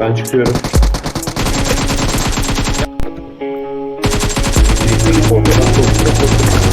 Ben çıkıyorum. Ben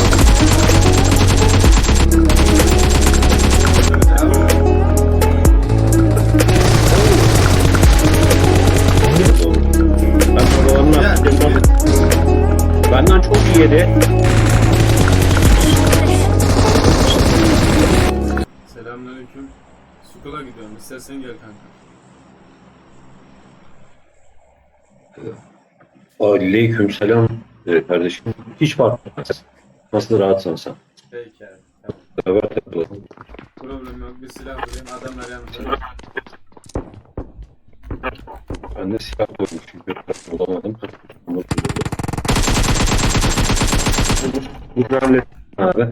Aleyküm selam ee, kardeşim. Hiç fark etmez. Nasıl rahatsan sen. Peki abi. Beraber takılalım. Problem yok. Bir silah bulayım. Adamlar yanımda. Ben de silah buldum çünkü bulamadım. Bunu buldum. Bu hamle abi.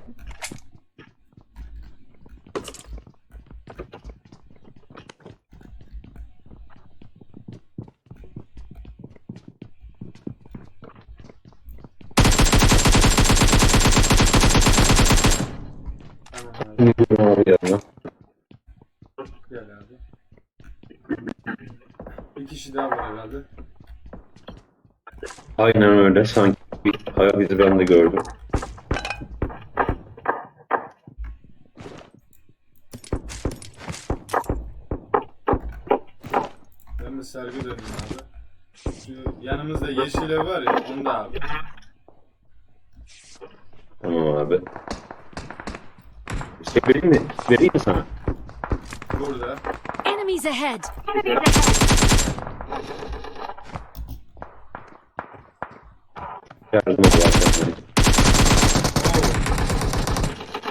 Tamam abi. Şimdi gidiyorum abi yanına. Gel abi. Bir kişi daha var herhalde. Aynen öyle. Sanki bir ayak izi ben de gördüm. Ben bir sergi döneyim abi. Şu yanımızda yeşil ev var ya. Onda abi. Tamam abi. Şey vereyim mi? Vereyim mi sana? Burada. Enemies ahead! Yardım ol arkadaşlar.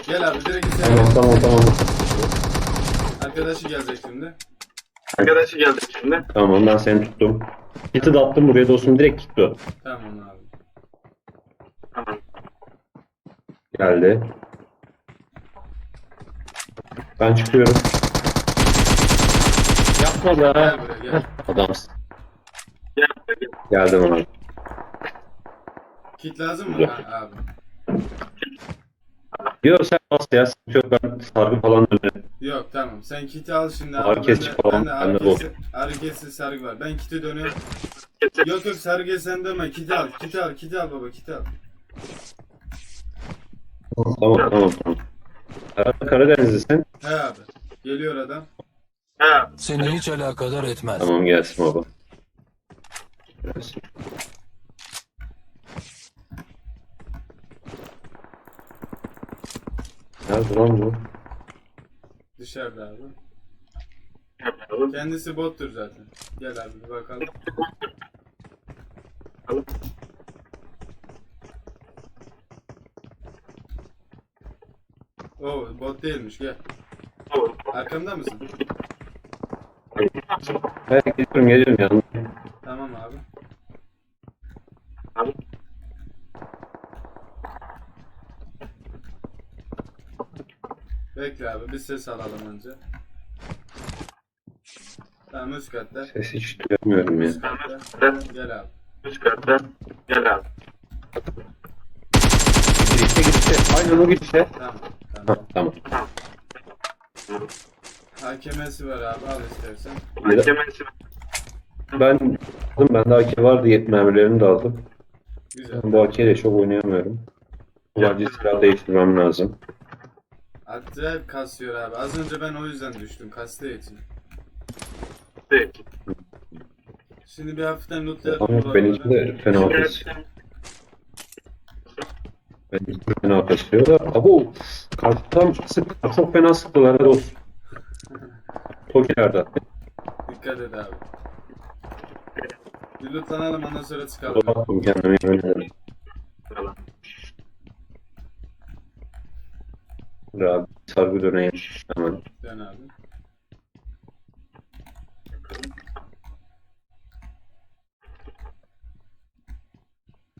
Gel abi direkt içeri. Tamam tamam tamam. Arkadaşı gelecek şimdi. Arkadaşı geldi şimdi. Tamam ben seni tuttum. Kiti de attım buraya dostum direkt tuttu. Tamam abi. Tamam. Geldi. Ben çıkıyorum. Yapma Gel be. buraya gel. Adamsın. Gel. Geldim abi. Kit lazım mı ha- abi? Yok sen bas ya. sıkıntı Yok ben sargı falan dönerim. Yok tamam. Sen kiti al şimdi abi. falan, Ben de ağrı bu. kesici, ağrı kesici sargı var. Ben kiti dönüyorum. Yok yok sargı sen deme. Kiti al. Kiti al. Kiti al baba. Kiti al. Tamam tamam tamam. Herhalde Karadenizlisin. He abi. Geliyor adam. Ha, Seni hiç alakadar etmez. Tamam gelsin baba. Gelsin. Nerede lan bu? Dışarıda abi. Kendisi bottur zaten. Gel abi bir bakalım. Oo bot değilmiş gel. Arkamda mısın? Evet geliyorum geliyorum yanına. Tamam abi. Bekle abi bir ses alalım önce. Tamam üst katta. Ses hiç duyamıyorum ya. Üst katta. Gel abi. Üst katta. Gel abi. Girişte girişte. Aynen o girişte. Tamam. Tamam. tamam. Hakemesi var abi al istersen. Mahkemesi. Ben aldım. Bende AK vardı. Yet mermilerini de aldım. Güzel. Ben bu AK ile çok oynayamıyorum. Kullanıcı silah değiştirmem lazım. Acayip kasıyor abi. Az önce ben o yüzden düştüm. Kastığı için. Peki. Şimdi bir hafiften lootlayalım. Ama benimki de fena kasıyor. Benimki de fena kasıyor da. Abo! Karttan sık. Çok fena sıktılar. Hadi olsun. Tokilerden. Dikkat et abi. Bir lootlanalım ondan sonra çıkalım. Uzattım kendimi yemin ederim. Tamam. Dur abi sargı döneyim hemen. Dön abi.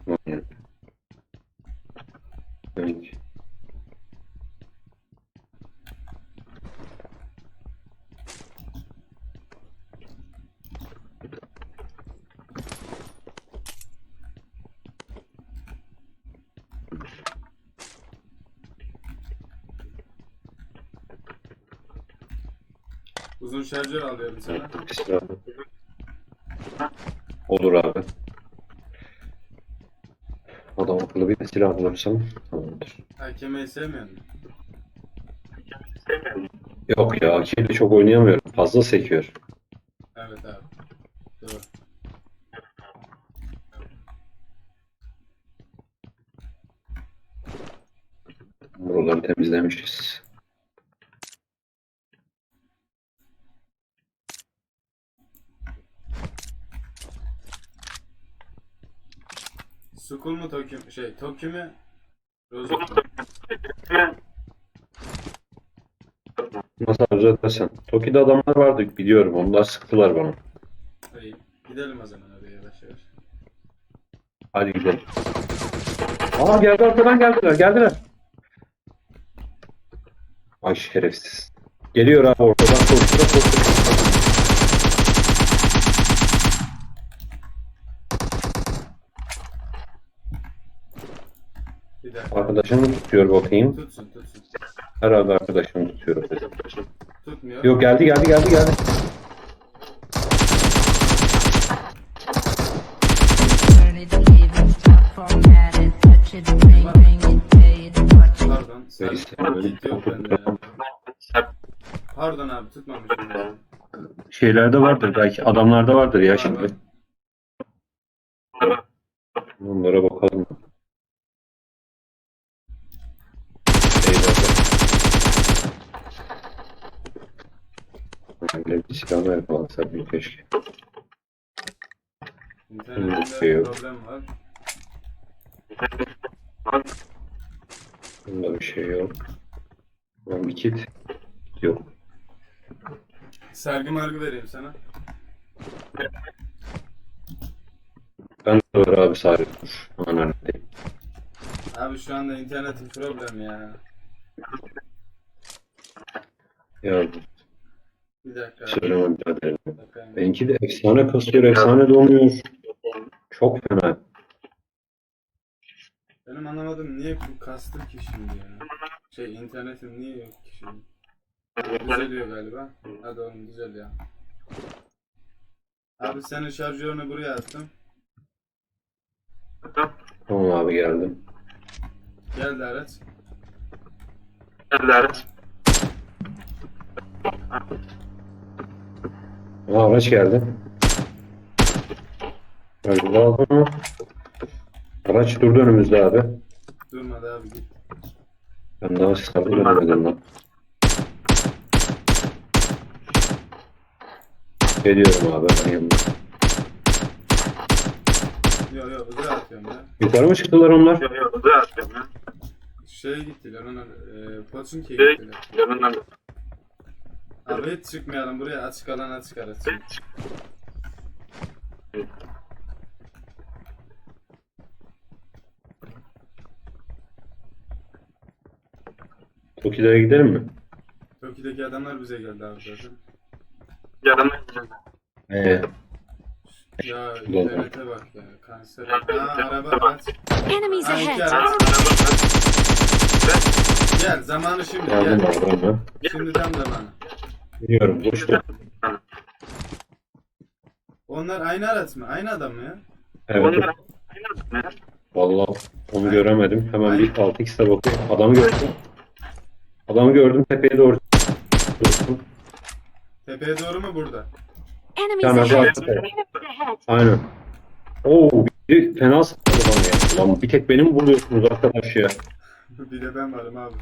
Bakayım. Dönük. Uzun şarjör alıyorum sana. Olur abi. Adam akıllı bir silah bulursam tamamdır. Hakemeyi sevmiyor musun? Yok ya Akili çok oynayamıyorum. Fazla sekiyor. Evet abi. Doğru. Buraları temizlemişiz. Sukul mu Tokyo mu? Şey Tokyo mu? Bunu Rozok mu? Nasıl arzu edersen. Toki'de adamlar vardı biliyorum. Onlar sıktılar bana. İyi. Gidelim o zaman oraya yavaş yavaş. Hadi gidelim. Aa geldi arkadan geldiler. Geldiler. Ay şerefsiz. Geliyor abi ortadan koştura koştura. Bir dakika. Arkadaşını tutuyor bakayım. Tutsun tutsun. Herhalde arkadaşını tutuyor. Tutmuyor. Yok geldi geldi geldi geldi. Pardon. Sen kit yok bende ya. Pardon abi tutmamışım. ya. Şeylerde vardır belki. Adamlarda vardır ya şimdi. Onlara bakalım. Eyvallah. Öyle bir silah ver falan tabii keşke. İnternetimde Yok. problem var. Bunda bir şey yok. Ben bir kit. Yok. Sergi margı vereyim sana. Ben de var abi sadece. Anneannedeyim. Abi şu anda internetim problem ya. Ya Bir dakika. söylemem biraderim. Bakayım. Benimki de efsane kasıyor, efsane donuyor. Çok fena. Benim anlamadım niye bu kastı ki şimdi ya. Şey internetim niye yok ki şimdi. Düzeliyor galiba. Hadi oğlum düzel ya. Abi senin şarjörünü buraya attım. Tamam abi geldim. Geldi araç. Geldiler. Aa, araç geldi. Öyle aldın mı? Araç durdu önümüzde abi. Durmadı abi git. Ben daha sarı dönemedim lan. Geliyorum abi ben yanına. Yo yo hızlı atıyorum ya. Yukarı mı çıktılar onlar? Yok yok hızlı atıyorum ya. Şeye gittiler ona e, Poçinki'ye Şey, gittiler. yanından Abi hiç çıkmayalım buraya açık alana çıkarız. Toki'lere gidelim mi? Toki'deki adamlar bize geldi abi zaten. yanından Ee, Ya internete bak ya kanser. Ha araba aç. Enemies Ha, iki ahead! araç. Gel zamanı şimdi geldim gel. abi ben. Şimdi tam zamanı. Biliyorum boştu. Onlar aynı araç mı? Aynı adam mı ya? Evet. Onlar aynı mı? Vallahi onu göremedim. Hemen bir 6x'e bakayım. Adamı gördüm. Adamı gördüm tepeye doğru. Tepeye doğru mu burada? Ahead! hadi at. Aynen. Oo, biri fena sıkıldı bana ya. Lan bir tek beni mi buluyorsunuz arkadaş ya? bir de ben varım abi.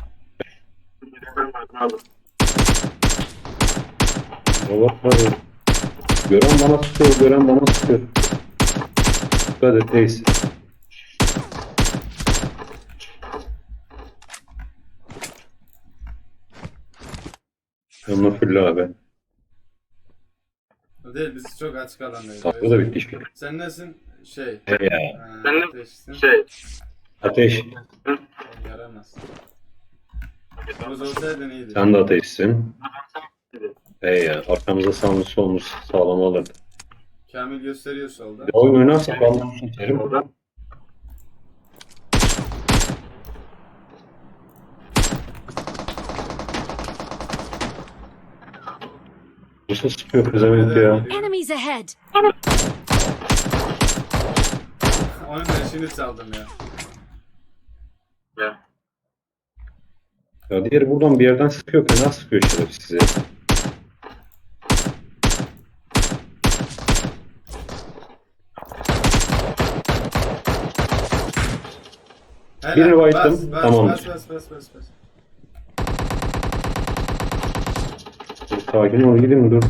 Allah. Gören bana sıkıyor, gören bana sıkıyor. Dikkat et neyse. Yanına fulle abi. Değil biz çok açık alandayız. Tatlı da bitti işte. Sen nesin? Şey. He ya. De- ateşsin. Şey, Ateş. Yaramaz. Buz olsaydın iyiydi. Sen de ateşsin. He ya. Arkamıza sağımız solumuz sağlam alırdı. Kamil gösteriyor solda. Bir oyun oynarsak vallahi seçerim. orada. Bu Nasıl sıkıyor kızamet ya? Enemies ahead! Onun eşini çaldım ya. Ya. Ya diğeri buradan bir yerden sıkıyor. Fena sıkıyor şerefsiz ya. Birini bas, tamamdır. Bas bas bas bas bas. Sakin ol gidin dur.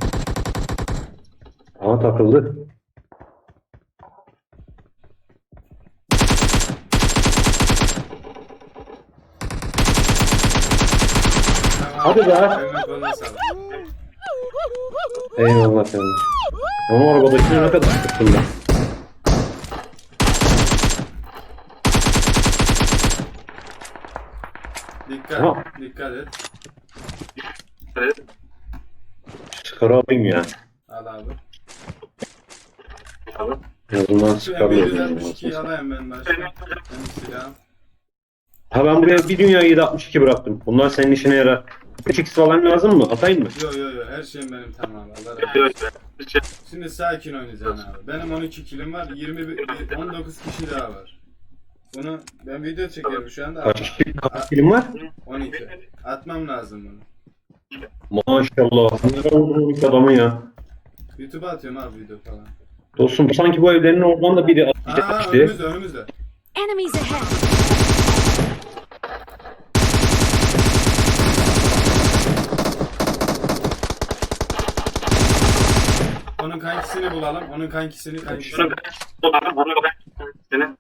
Ama takıldı. Hadi be. Eline koluna sağlık. Eyvallah sen. Onun arabadakine ne kadar sıktın. Dikkat, Tamam. dikkat et. Evet. Çıkarı alayım ya. Al abi. Abi. En azından Şu çıkarmıyorum. M762'yi alayım ben başka. Benim silahım. Ha ben buraya bir dünya 762 bıraktım. Bunlar senin işine yarar. 3x falan lazım mı? Atayım mı? Yo yo yo her şeyim benim tamam Allah razı olsun. Şey- Şimdi sakin oynayacaksın abi. Benim 12 kilim var. 21 19 kişi daha var. Bunu ben video çekiyorum şu anda. Kaç kişi kaç film var? 12. Atmam lazım bunu. Maşallah. Ne oldu adamı ya. YouTube'a atıyorum abi video falan. Dostum sanki bu evlerin oradan da biri Aa atlayacaktı. önümüzde önümüzde. Enemies ahead! Onun kankisini bulalım. Onun kankisini kankisini. Şunu ben onu ben seni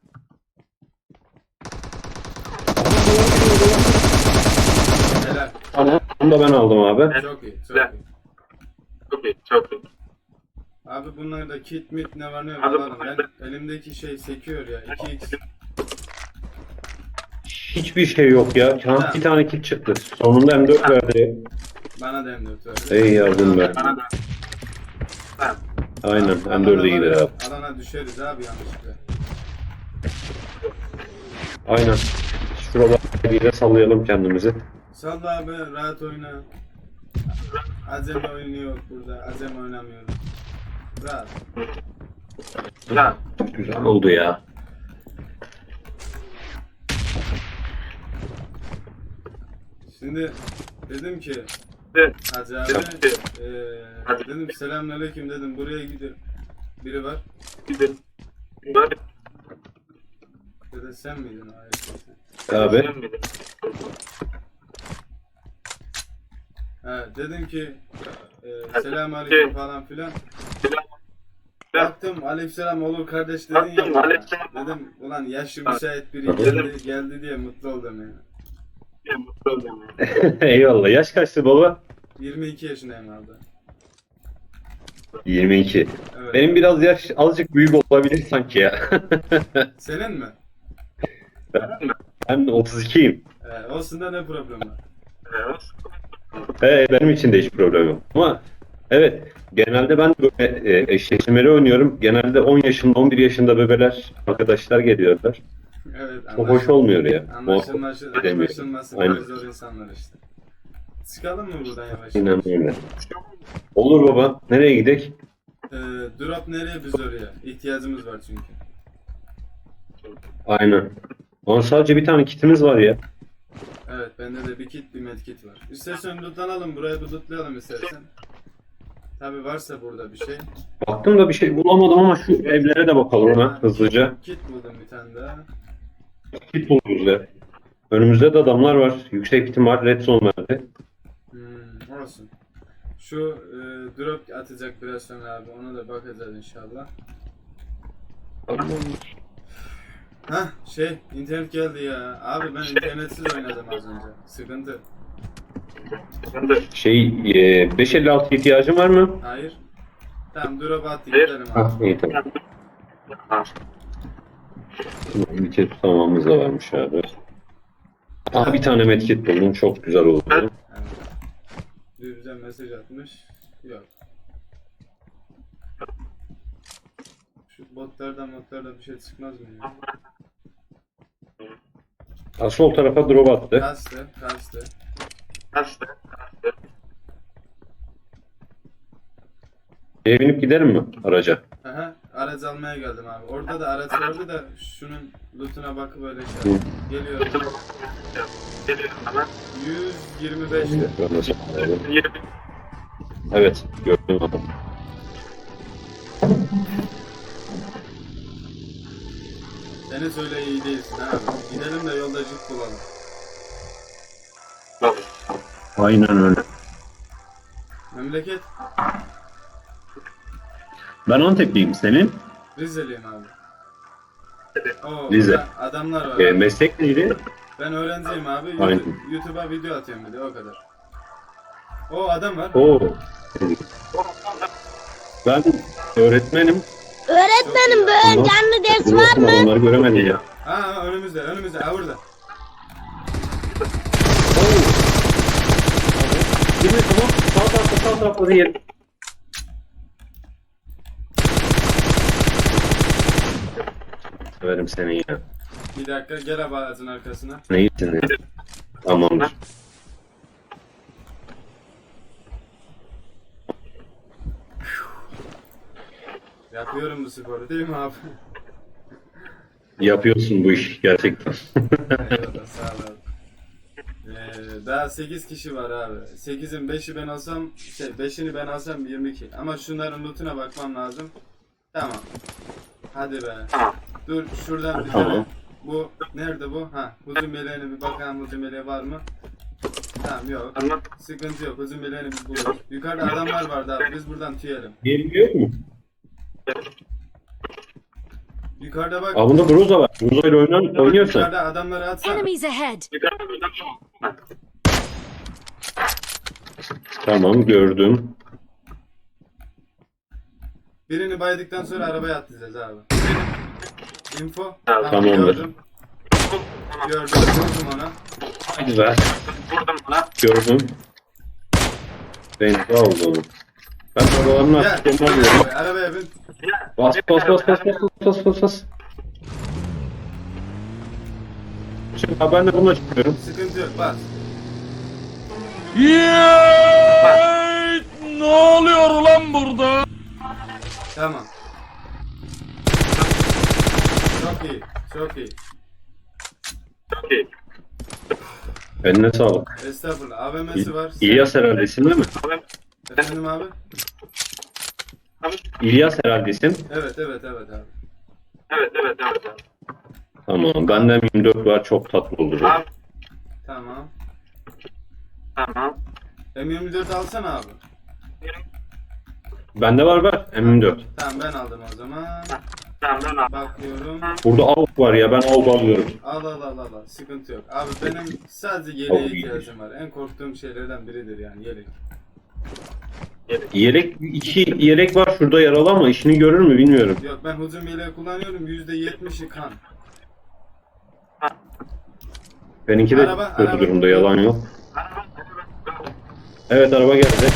Onu da ben aldım abi. Çok iyi. Çok iyi. çok iyi çok iyi. Abi bunlarda kit mit ne var ne yok Abi alalım. bunlarda- Ben elimdeki şey sekiyor ya. 2x. Hiçbir şey yok ya. Şans bir tane kill çıktı. Sonunda M4 verdi. Bana da M4 verdi. Ey yardım be. Bana da. Ha. Aynen Alana M4'e var gider ya, abi. Alana düşeriz abi yanlışlıkla. Aynen. Şuralarda bir de sallayalım kendimizi. Salla abi rahat oyna. Azem oynuyor burada. Azem oynamıyor. Rahat. Ya. Güzel oldu ya. Şimdi dedim ki. Hacı abi eee dedim selamünaleyküm dedim buraya gidiyor. Biri var. Gidelim. Böyle Ya da sen miydin ayet? Abi. Ha, dedim ki eee selamünaleyküm falan filan. Baktım aleykümselam olur kardeş dedin ya. Bana. Dedim ulan yaşlı müsait biri geldi, geldi diye mutlu oldum ya. Mutlu oldum ya. Eyvallah. Yaş kaçtı baba? 22 yaşındayım abi. 22. Evet. Benim biraz yaş azıcık büyük olabilir sanki ya. Senin mi? ben de 32'yim. Ee, olsun da ne problem var? Evet. He, benim için de hiç problem yok. Ama evet genelde ben böyle e, eşleşmeleri oynuyorum. Genelde 10 yaşında 11 yaşında bebeler arkadaşlar geliyorlar. Evet. Çok hoş olmuyor ya. Anlaşılması, anlaşılması biraz zor insanlar işte. Çıkalım mı buradan yavaş yavaş? öyle. Olur baba. Nereye gidek? Ee, drop nereye biz oraya? İhtiyacımız var çünkü. Aynen. Ama sadece bir tane kitimiz var ya. Evet bende de bir kit bir medkit var. İstersen lootlanalım buraya bir lootlayalım istersen. Tabi varsa burada bir şey. Baktım da bir şey bulamadım ama şu evlere de bakalım ha hızlıca. Kit buldum bir tane daha. Kit buluruz ya. Önümüzde de adamlar var. Yüksek ihtimal red zone verdi. Hmm, olsun. Şu e, drop atacak biraz sonra abi ona da bakacağız inşallah. Hah şey internet geldi ya. Abi ben internetsiz oynadım az önce. Sıkıntı. Şey e, 556 ihtiyacın var mı? Hayır. Tamam drop Hayır. gidelim Ha, abi. iyi tamam. Bir kez tutamamız da varmış abi. Aha bir tane medkit buldum. Çok güzel oldu. Evet. Bir bize mesaj atmış. Yok. Şu botlardan botlardan bir şey çıkmaz mı ya? Ha, sol tarafa drop attı. Kastı, kastı. Eve binip giderim mi araca? Aha, araç almaya geldim abi. Orada da araç vardı da şunun lootuna bakıp öyle şey. yaptım. Geliyorum. Geliyorum hemen. 125 'ti. Ben de saklayalım. 20. Evet gördüm adam. Deniz öyle iyi değilsin abi. Gidelim de yolda jip bulalım. Aynen öyle. Memleket Ben Antepliyim senin. Rizeliyim abi. Oo, Rize. adamlar var. E, meslek neydi? Ben öğrenciyim abi. Aynen. YouTube, YouTube'a video atıyorum bir de o kadar. O adam var. Oo. Ben öğretmenim. Öğretmenim böyle canlı ders var mı? Onları göremedim ya. Ha önümüzde önümüzde ha burada. Mi? Tamam. Sağ tarafta sağ tarafta değil. Severim seni ya. Bir dakika gel abi ağacın arkasına. Ne iyisin ya. Tamamdır. Yapıyorum bu sporu değil mi abi? Yapıyorsun bu iş gerçekten. Eyvallah sağ ol abi. Ee, daha 8 kişi var abi. 8'in 5'i ben alsam, şey 5'ini ben alsam 22. Ama şunların lootuna bakmam lazım. Tamam. Hadi be. Tamam. Dur şuradan bir Tamam. tane. Bu nerede bu? Ha, huzur meleğine bir bakalım huzur meleği var mı? Tamam yok. Tamam. Sıkıntı yok. Huzur meleğini biz buluruz. Yukarıda adamlar vardı abi. Biz buradan tüyelim. Geliyor mu? Yukarıda bak. Aa bunda Groza var. Groza ile oynan, oynuyorsan. Yukarıda adamları atsana. Enemies ahead! Tamam gördüm. Birini baydıktan sonra arabaya atlayacağız abi. Info. Tamam, tamamdır. Gördüm. Gördüm. Vurdum ona. Hadi be. Vurdum buna. Gördüm. Ben sağ oldu onu. Ben arabalarını Arabaya, alıyorum. arabaya bin. Bas bas bas bas bas bas bas bas. Şimdi ben de bununla çıkıyorum. Sıkıntı yok bas. Ne İlyas herhalde isim? Abi. Abi? Abi. Evet evet evet abi. Evet evet evet. evet. Tamam. Benden 24 var. Çok tatlı olur. Abi. Tamam. Tamam. M24 alsana abi. Bende var var. M24. Tamam ben aldım o zaman. Tamam ben abi. Bakıyorum. Burada av var ya. Ben av alıyorum. Al al al al al. Sıkıntı yok. Abi benim sadece yeleğe ihtiyacım var. En korktuğum şeylerden biridir yani yelek. Yelek iki yelek var şurada yaralı ama işini görür mü bilmiyorum. Yok ben hücum yeleği kullanıyorum. %70'i kan. Benimki de Araba, kötü araba. durumda yalan yok. Evet araba geldi.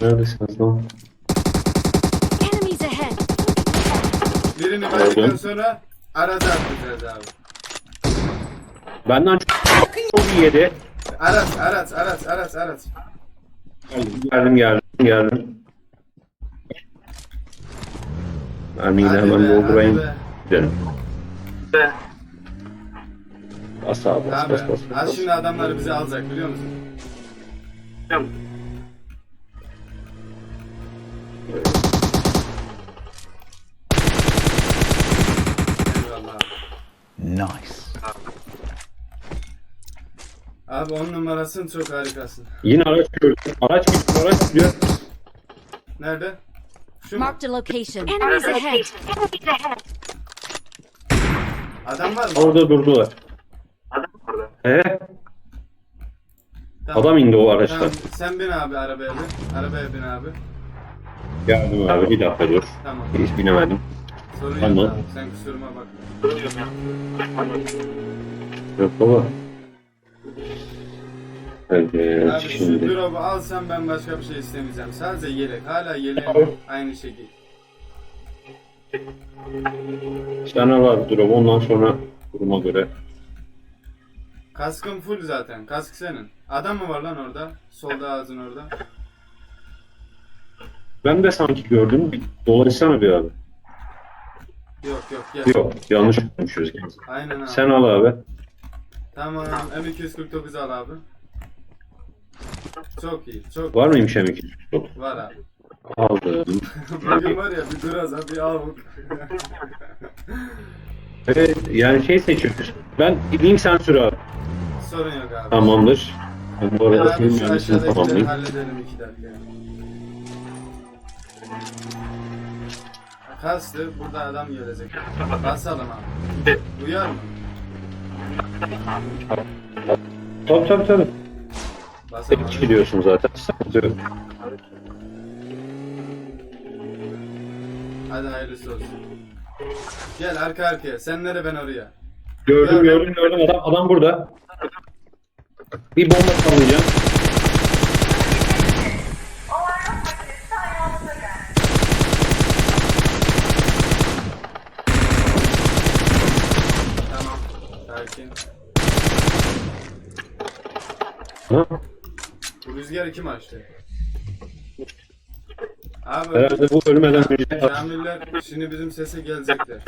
Neredesiniz lan? Enemies ahead! Birini verdikten sonra arada atlayacağız abi. Benden çok çok iyi yedi. Araç araç araç araç araç. Geldim geldim geldim. Mermiyi de Hadi hemen doldurayım. Gidelim. Bas abi bas Abi bas bas. az bas. şimdi adamları bize alacak biliyor musun? Tamam. Nice. Abi on numarasın çok harikasın. Yine araç gördüm. Araç gidiyor araç gidiyor. Nerede? Şu mu? Marked a location. Enemies ahead! Adam var mı? Orada durdular. Adam orada. He? Tamam. Adam indi o araçtan. Tamam, sen bin abi arabaya bin. Arabaya bin abi. Geldim abi bir dakika dur. Tamam. Hiç binemedim. Sorun Tamam. yok abi. Sen kusuruma bakma. Duruyorum ya. Yok baba. Evet Abi şu şimdi. drop'u alsam ben başka bir şey istemeyeceğim. Sadece yelek. Hala yelek aynı şekil. Tane var drop ondan sonra duruma göre. Kaskın full zaten. Kask senin. Adam mı var lan orada? Solda ağzın orada. Ben de sanki gördüm. Bir Dolaşsana bir abi. Yok yok gel. Yok yanlış konuşuyoruz. Aynen abi. Sen al abi. Tamam M249 al abi. Çok iyi. Çok Var mıymış M2? var abi. Aldım. Bugün var ya bir duraza bir avuk. Evet yani şey seçiyoruz. Ben gideyim sen sür abi. Sorun yok abi. Tamamdır. Ben bu arada senin şu mühendisini aşağıdakileri tamamlayayım. halledelim iki dakika. Kastı burada adam gelecek. Basalım abi. Uyar mı? Tabii tabii tabii. Abi. gidiyorsun zaten. Sıkıntı yok. Hadi hayırlısı olsun. Gel arka arkaya. Sen nere ben oraya. Gördüm Gördüm. gördüm gördüm. Adam, adam burada. Bir bomba sallayacağım. Tamam. Sakin. Ha? Bu rüzgarı kim açtı? Abi Herhalde bu ölmeden önce Kamiller şimdi bizim sese gelecekler.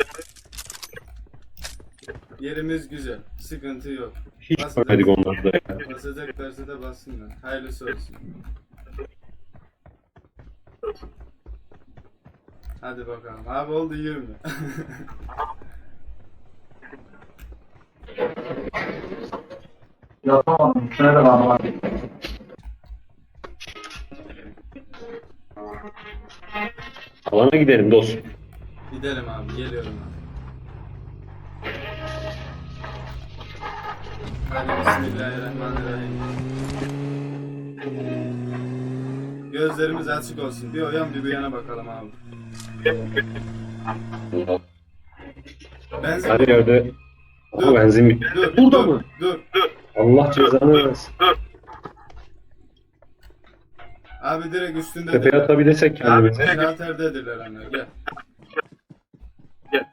Yerimiz güzel. Sıkıntı yok. hiç görmedik onları da. ya. Basacaklarsa da bassınlar. Hayırlısı olsun. Hadi bakalım. Abi oldu 20. Yapamadım. Şuna da bağlı. Alana gidelim dost. Gidelim abi. Geliyorum abi. Hadi bismillahirrahmanirrahim. Gözlerimiz açık olsun. Bir o yan bir bu yana bakalım abi. Benzin Her yerde Aha, benzin bitti. Dur, Burada dur, mı? Dur. Allah cezanı versin. Abi direkt üstünde. Tepeye atabilirsek kendimizi. Kraterdedirler hani. Gel. Gel.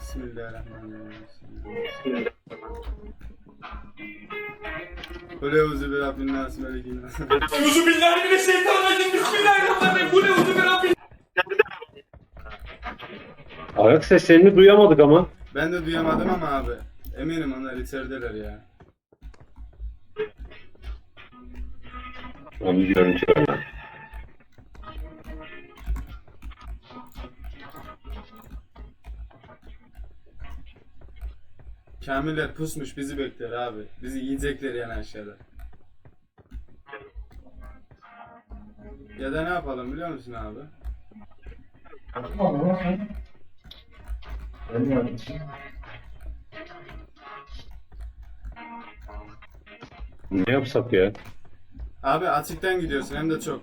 Bismillahirrahmanirrahim. Kule uzu bir Rabbin nas melikin nas. Yüzü billahi şeytanirracim. Bismillahirrahmanirrahim. Bu ne uzun bir Rabbim. Ayak seslerini duyamadık ama. Ben de duyamadım ama abi. Eminim onlar içerideler ya. Onu bir görüntü var. Kamiller pusmuş bizi bekler abi. Bizi yiyecekler yani aşağıda. Ya da ne yapalım biliyor musun abi? Ne yapsak ya? Abi açıktan gidiyorsun hem de çok.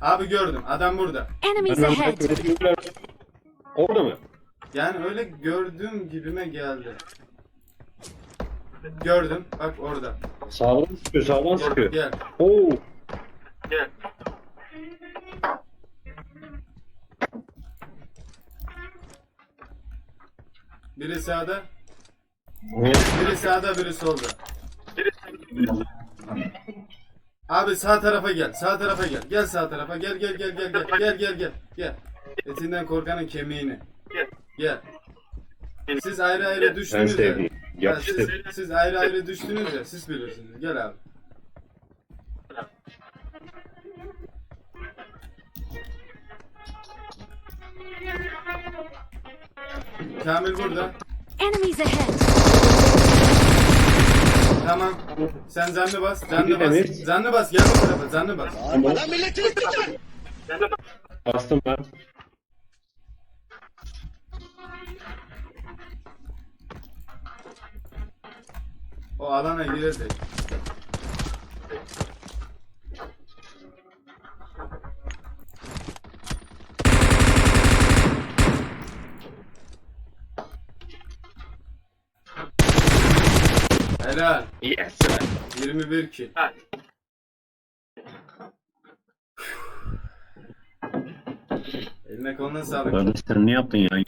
Abi gördüm adam burada. Enemies Hemen ahead! bırak, Orada mı? Yani öyle gördüğüm gibime geldi. Gördüm bak orada. Sağdan sıkıyor, sağdan sıkıyor. gel. Oo. Gel. Biri sağda, biri sağda, biri solda. Abi sağ tarafa gel. Sağ tarafa gel. Gel sağ tarafa. Gel gel gel gel gel. Gel gel gel. Gel. Etinden korkanın kemiğini. Gel. Siz ayrı ayrı düştünüz ya. ya siz, siz ayrı ayrı düştünüz ya. Siz bilirsiniz. Gel abi. Kamil burada. Enemies ahead. Tamam. Sen zanlı bas. Zanlı bas. Zanlı bas. Gel bu tarafa. Zanlı bas. Tamam. Lan milletini tutar. Bastım ben. O alana girecek. Helal. Yes. 21 kill. Hadi. Eline koluna sağlık. Kardeş sen ne yaptın ya?